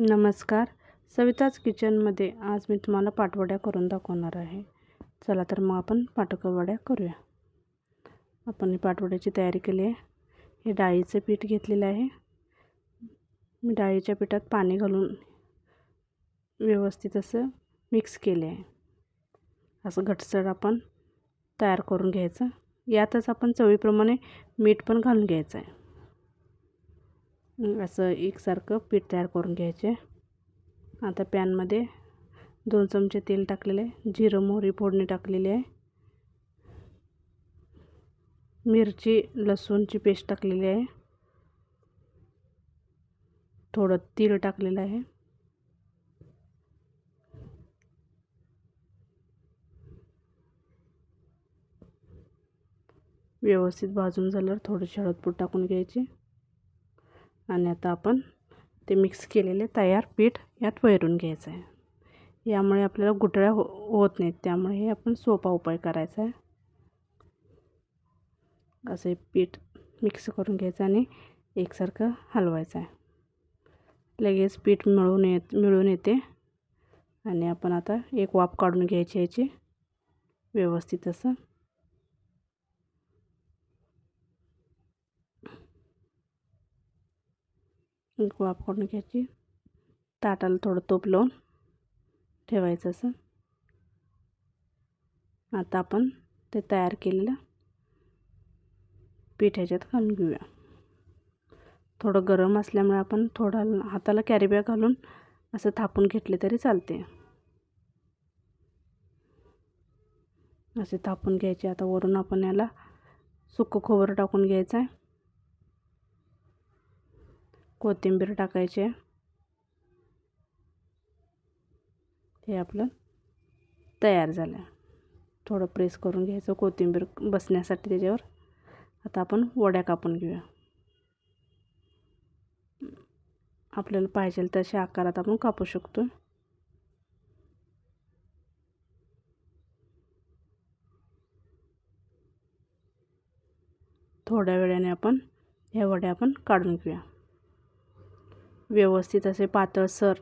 नमस्कार. सविताज किचनमध्ये आज मी तुम्हाला पाटवड्या करून दाखवणार आहे. चला तर मग आपण पाटकवड्या करूया. आपण पाटवड्याची तयारी केली आहे. हे डाळीचं पीठ घेतलेलं आहे. मी डाळीच्या पिठात पाणी घालून व्यवस्थित असं मिक्स केले आहे. असं घटसर आपण तयार करून घ्यायचं. यातच आपण चवीप्रमाणे मीठ पण घालून घ्यायचं आहे. असं एकसारखं पीठ तयार करून घ्यायचे. आता पॅनमध्ये दोन चमचे तेल टाकलेले आहे. जिरं मोहरी फोडणी टाकलेली आहे. मिरची लसूणची पेस्ट टाकलेली आहे. थोडं तीळ टाकलेलं आहे. व्यवस्थित भाजून झाल्यावर थोडीशी हळदपूड टाकून घ्यायची. आणि आता आपण ते मिक्स केलेले तयार पीठ यात वैरून घ्यायचं आहे. यामुळे आपल्याला गुठळ्या हो होत नाहीत. त्यामुळे हे आपण सोपा उपाय करायचा आहे. असं पीठ मिक्स करून घ्यायचं आणि एकसारखं हलवायचं आहे. लगेच पीठ मिळून येत मिळून येते. आणि आपण आता एक वाफ काढून घ्यायची याची व्यवस्थित असं वाफ करून घ्यायची. ताटाला थोडं तूप लावून ठेवायचं असं. आता आपण ते तयार केलेलं पिठ्याच्यात घालून घेऊया. थोडं गरम असल्यामुळे आपण थोडं हाताला कॅरीबॅग घालून असं थापून घेतले तरी चालते. असे थापून घ्यायचे. आता वरून आपण याला सुकं खोबरं टाकून घ्यायचं आहे कोथिंबीर टाकायची. हे आपलं तयार झालं. आहे थोडं प्रेस करून घ्यायचं कोथिंबीर बसण्यासाठी त्याच्यावर. आता आपण वड्या कापून घेऊया. आपल्याला पाहिजे तशा आकारात आपण कापू शकतो. थोड्या वेळाने आपण ह्या वड्या आपण काढून घेऊया. व्यवस्थित असे पातळसर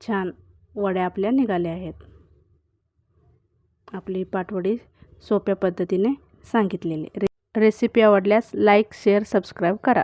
छान वड्या आपल्या निघाल्या आहेत. आपली पाटवडी सोप्या पद्धतीने सांगितलेली. रे रेसिपी आवडल्यास लाईक शेअर सबस्क्राईब करा.